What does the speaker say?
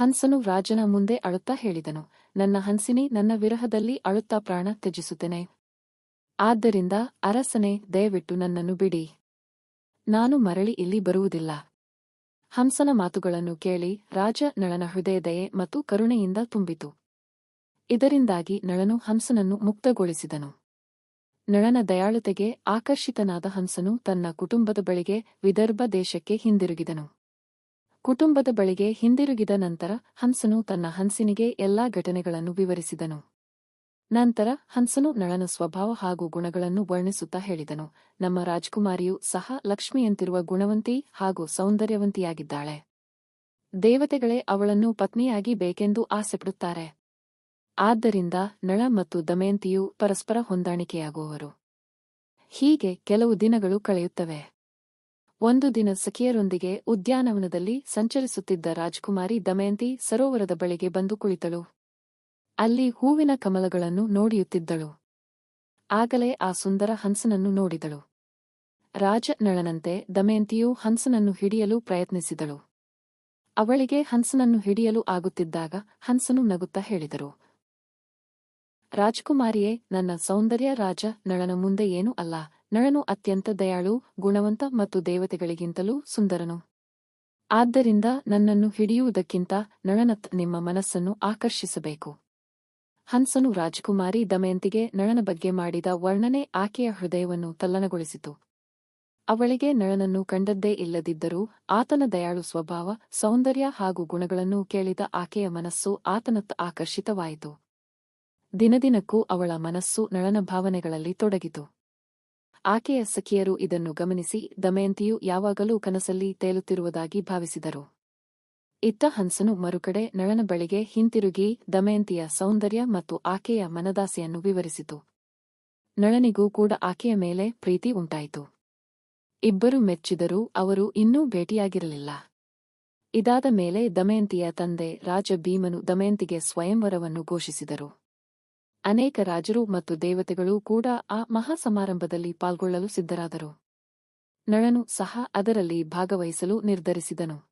ಹಂಸನು ರಾಜನ ಮುಂದೆ ಅಳುತ್ತಾ ಹೇಳಿದನು, ನನ್ನ ಹಂಸಿನಿ ನನ್ನ ವಿರಹದಲ್ಲಿ ಅಳುತ್ತಾ ಪ್ರಾಣ ತ್ಯಜಿಸುತ್ತೇನೆ. ಆದ್ದರಿಂದ ಅರಸನೇ, ದಯವಿಟ್ಟು ನನ್ನನ್ನು ಬಿಡಿ. ನಾನು ಮರಳಿ ಇಲ್ಲಿ ಬರುವುದಿಲ್ಲ. ಹಂಸನ ಮಾತುಗಳನ್ನು ಕೇಳಿ ರಾಜ ನಳನ ಹೃದಯ ದಯೆ ಮತ್ತು ಕರುಣೆಯಿಂದ ತುಂಬಿತು. ಇದರಿಂದಾಗಿ ನಳನು ಹಂಸನನ್ನು ಮುಕ್ತಗೊಳಿಸಿದನು. ನಳನ ದಯಾಳುತೆಗೆ ಆಕರ್ಷಿತನಾದ ಹಂಸನು ತನ್ನ ಕುಟುಂಬದ ಬಳಿಗೆ ವಿದರ್ಭ ದೇಶಕ್ಕೆ ಹಿಂದಿರುಗಿದನು. ಕುಟುಂಬದ ಬಳಿಗೆ ಹಿಂದಿರುಗಿದ ನಂತರ ಹಂಸನು ತನ್ನ ಹಂಸಿನಿಗೆ ಎಲ್ಲಾ ಘಟನೆಗಳನ್ನು ವಿವರಿಸಿದನು. ನಂತರ ಹಂಸನು ನಳನ ಸ್ವಭಾವ ಹಾಗೂ ಗುಣಗಳನ್ನು ವರ್ಣಿಸುತ್ತಾ ಹೇಳಿದನು. ನಮ್ಮ ರಾಜ್ಕುಮಾರಿಯು ಸಹ ಲಕ್ಷ್ಮಿಯಂತಿರುವ ಗುಣವಂತಿ ಹಾಗೂ ಸೌಂದರ್ಯವಂತಿಯಾಗಿದ್ದಾಳೆ. ದೇವತೆಗಳೇ ಅವಳನ್ನು ಪತ್ನಿಯಾಗಿ ಬೇಕೆಂದು ಆಸೆಪಡುತ್ತಾರೆ. ಆದ್ದರಿಂದ ನಳ ಮತ್ತು ದಮಯಂತಿಯು ಪರಸ್ಪರ ಹೊಂದಾಣಿಕೆಯಾಗುವವರು ಹೀಗೆ ಕೆಲವು ದಿನಗಳು ಕಳೆಯುತ್ತವೆ. ಒಂದು ದಿನ ಸಖಿಯರೊಂದಿಗೆ ಉದ್ಯಾನವನದಲ್ಲಿ ಸಂಚರಿಸುತ್ತಿದ್ದ ರಾಜ್ಕುಮಾರಿ ದಮಯಂತಿ ಸರೋವರದ ಬಳಿಗೆ ಬಂದು ಕುಳಿತಳು. ಅಲ್ಲಿ ಹೂವಿನ ಕಮಲಗಳನ್ನು ನೋಡಿಯುತ್ತಿದ್ದಳು. ಆಗಲೇ ಆ ಸುಂದರ ಹಂಸನನ್ನು ನೋಡಿದಳು. ರಾಜ ನಳನಂತೆ ದಮಯಂತಿಯು ಹಂಸನನ್ನು ಹಿಡಿಯಲು ಪ್ರಯತ್ನಿಸಿದಳು. ಅವಳಿಗೆ ಹಂಸನನ್ನು ಹಿಡಿಯಲು ಆಗುತ್ತಿದ್ದಾಗ ಹಂಸನು ನಗುತ್ತಾ ಹೇಳಿದರು. ರಾಜ್ಕುಮಾರಿಯೇ, ನನ್ನ ಸೌಂದರ್ಯ ರಾಜ ನಳನ ಮುಂದೆ ಏನೂ ಅಲ್ಲ. ನಳನು ಅತ್ಯಂತ ದಯಾಳು, ಗುಣವಂತ ಮತ್ತು ದೇವತೆಗಳಿಗಿಂತಲೂ ಸುಂದರನು. ಆದ್ದರಿಂದ ನನ್ನನ್ನು ಹಿಡಿಯುವುದಕ್ಕಿಂತ ನಳನತ್ ನಿಮ್ಮ ಮನಸ್ಸನ್ನು ಆಕರ್ಷಿಸಬೇಕು. ಹಂಸನು ರಾಜಕುಮಾರಿ ದಮಯಂತಿಗೆ ನಳನ ಬಗ್ಗೆ ಮಾಡಿದ ವರ್ಣನೆ ಆಕೆಯ ಹೃದಯವನ್ನು ತಲ್ಲಣಗೊಳಿಸಿತು. ಅವಳಿಗೆ ನಳನನ್ನು ಕಂಡದ್ದೇ ಇಲ್ಲದಿದ್ದರೂ ಆತನ ದಯಾಳು ಸ್ವಭಾವ, ಸೌಂದರ್ಯ ಹಾಗೂ ಗುಣಗಳನ್ನು ಕೇಳಿದ ಆಕೆಯ ಮನಸ್ಸು ಆತನತ್ತ ಆಕರ್ಷಿತವಾಯಿತು. ದಿನದಿನಕ್ಕೂ ಅವಳ ಮನಸ್ಸು ನಳನ ಭಾವನೆಗಳಲ್ಲಿ ತೊಡಗಿತು. ಆಕೆಯ ಸಖಿಯರು ಇದನ್ನು ಗಮನಿಸಿ ದಮಯಂತಿಯು ಯಾವಾಗಲೂ ಕನಸಲ್ಲಿ ತೇಲುತ್ತಿರುವುದಾಗಿ ಭಾವಿಸಿದರು. ಇತ್ತ ಹಂಸನು ಮರುಕಡೆ ನಳನ ಬಳಿಗೆ ಹಿಂತಿರುಗಿ ದಮಯಂತಿಯ ಸೌಂದರ್ಯ ಮತ್ತು ಆಕೆಯ ಮನದಾಸೆಯನ್ನು ವಿವರಿಸಿತು. ನಳನಿಗೂ ಕೂಡ ಆಕೆಯ ಮೇಲೆ ಪ್ರೀತಿ ಉಂಟಾಯಿತು. ಇಬ್ಬರು ಮೆಚ್ಚಿದರೂ ಅವರು ಇನ್ನೂ ಭೇಟಿಯಾಗಿರಲಿಲ್ಲ. ಇದಾದ ಮೇಲೆ ದಮಯಂತಿಯ ತಂದೆ ರಾಜ ಭೀಮನು ದಮಯಂತಿಗೆ ಸ್ವಯಂವರವನ್ನು ಘೋಷಿಸಿದರು. ಅನೇಕ ರಾಜರು ಮತ್ತು ದೇವತೆಗಳು ಕೂಡ ಆ ಮಹಾಸಮಾರಂಭದಲ್ಲಿ ಪಾಲ್ಗೊಳ್ಳಲು ಸಿದ್ಧರಾದರು. ನಳನು ಸಹ ಅದರಲ್ಲಿ ಭಾಗವಹಿಸಲು ನಿರ್ಧರಿಸಿದನು.